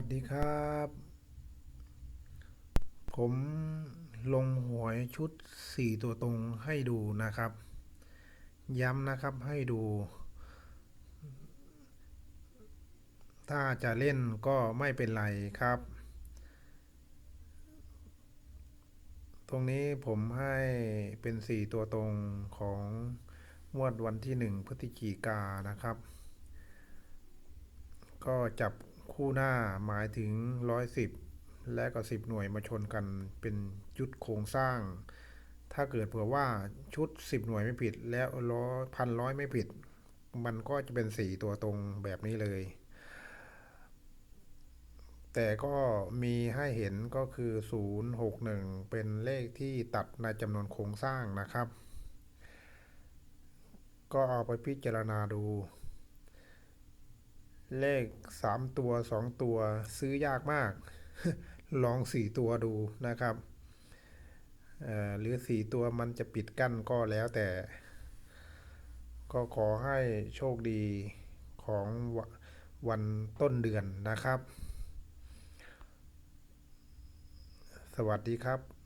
วัสดีครับ ผมลงหวยชุด 4 ตัวตรงให้ดูนะครับ ย้ำนะครับให้ดู ถ้าจะเล่นก็ไม่เป็นไรครับ ตรงนี้ผมให้เป็น 4 ตัวตรงของงวดวันที่ 1 พฤศจิกานะครับ ก็จับ คู่หน้าหมายถึง 110 และก็10 หน่วยมาชนกันเป็นชุดโครงสร้าง ถ้าเกิดเผื่อว่าชุด 10 หน่วยไม่ผิด แล้วร้อยพันร้อยไม่ผิด มันก็จะเป็น4ตัวตรงแบบนี้เลย แต่ก็มีให้เห็นก็คือ 061 เป็นเลขที่ตัดในจำนวนโครงสร้างนะครับ ก็เอาไปพิจารณาดู เลข 3 ตัว 2 ตัวซื้อยากมาก ลอง 4 ตัวดูนะครับหรือ 4 ตัวมันจะปิดกั้นก็แล้วแต่ ก็ขอให้โชคดีของววันต้นเดือนนะครับ สวัสดีครับ